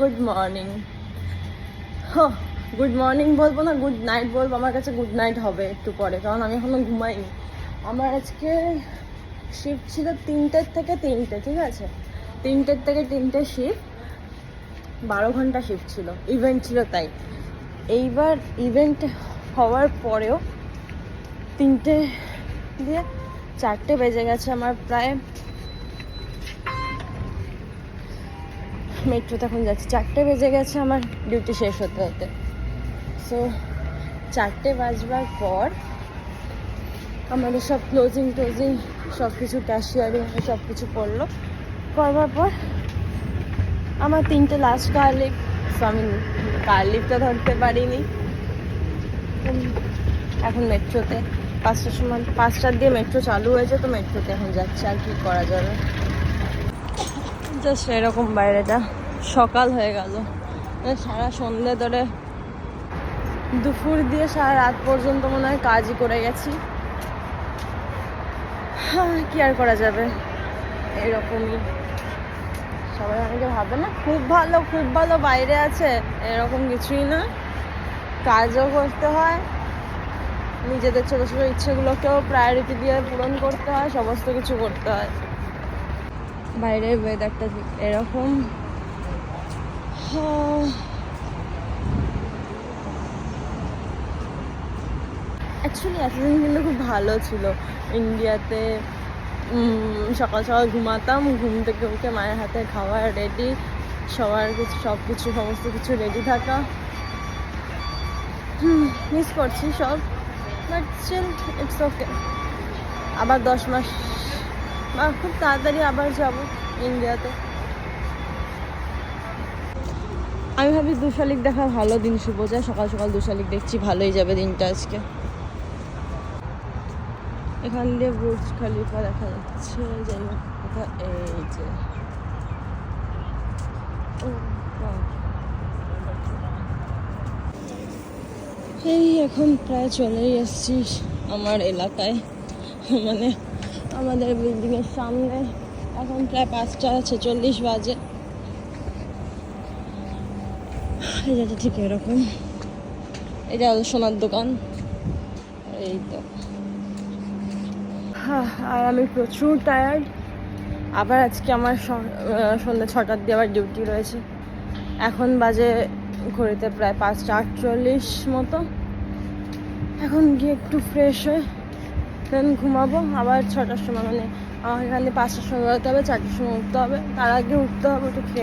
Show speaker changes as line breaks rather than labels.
Good morning হ good morning বলব না গুড নাইট বলব, আমার কাছে গুড নাইট হবে একটু পরে, কারণ আমি এখনও ঘুমাইনি। আমার আজকে শিফট ছিল তিনটের থেকে তিনটে, ঠিক আছে? তিনটের থেকে তিনটে শিফট বারো ঘণ্টা শিফট ছিল ইভেন্ট ছিল তাই। এইবার ইভেন্ট হওয়ার পরেও তিনটে দিয়ে চারটে বেজে গেছে, আমার প্রায় মেট্রোতে এখন যাচ্ছি। চারটে বেজে গেছে, আমার ডিউটি শেষ হতে হতে। সো চারটে বাজবার পর আমাদের সব ক্লোজিং টোজিং সব কিছু ক্যাশিয়ারিং সব কিছু করল। করবার পর আমার তিনটে লাস্ট কার লিফট সো আমি কার লিফটটা ধরতে পারিনি। এখন মেট্রোতে, পাঁচটার সময়, পাঁচটার দিয়ে মেট্রো চালু হয়েছে, তো মেট্রোতে এখন যাচ্ছে আর কি করা যাবে। জাস্ট এরকম বাইরেটা। সকাল হয়ে গেল। সারা সন্ধে ধরে দুপুর দিয়ে সারা রাত পর্যন্ত মনে হয় কাজই করে গেছি। হ্যাঁ, কি আর করা যাবে? এরকমই। সবাই অনেকে ভাবে না খুব ভালো খুব ভালো বাইরে আছে এরকম কিছুই না। কাজও করতে হয়। নিজেদের ছোটো ছোটো ইচ্ছেগুলোকেও প্রায়োরিটি দিয়ে পূরণ করতে হয় সমস্ত কিছু করতে হয়। বাইরের ওয়েদারটা এরকম। অ্যাকচুয়ালি এতদিন কিন্তু খুব ভালো ছিল। ইন্ডিয়াতে সকাল সকাল ঘুমাতাম, ঘুম থেকে উঠে মায়ের হাতে খাওয়া রেডি সবার কিছু, সব কিছু, সমস্ত কিছু রেডি থাকা। মিস করছি সব বাট স্টিল ইটস ওকে আবার দশ মাস খুব তাড়াতাড়ি আবার যাব ইন্ডিয়াতে। আমি ভাবি দু শালিক দেখা ভালো দিন শুভ যায় সকাল সকাল দু শালিক দেখছি, ভালোই যাবে দিনটা আজকে। এখান দিয়ে বুর্জ খালিফা দেখা যাচ্ছে, যাই হোক এই যে। এই এখন প্রায় চলেই এসছি আমার এলাকায় মানে আমাদের বিল্ডিংয়ের সামনে। এখন প্রায় পাঁচটা ছেচল্লিশ বাজে। এই যেটা ঠিক এরকম। এটা হলো সোনার দোকান। এই তো। হ্যাঁ, আর আমি প্রচুর টায়ার্ড আবার আজকে আমার সন্ধ্যে ছটার দিয়ে আবার ডিউটি রয়েছে। এখন বাজে ঘড়িতে প্রায় পাঁচটা আটচল্লিশ মতো। এখন গিয়ে একটু ফ্রেশ হয়ে দেন ঘুমাবো, আবার ছটার সময় মানে আমার এখানে পাঁচটার সময় বেরোতে হবে, চারটার সময় উঠতে হবে, তার আগে উঠতে হবে, একটু খেয়ে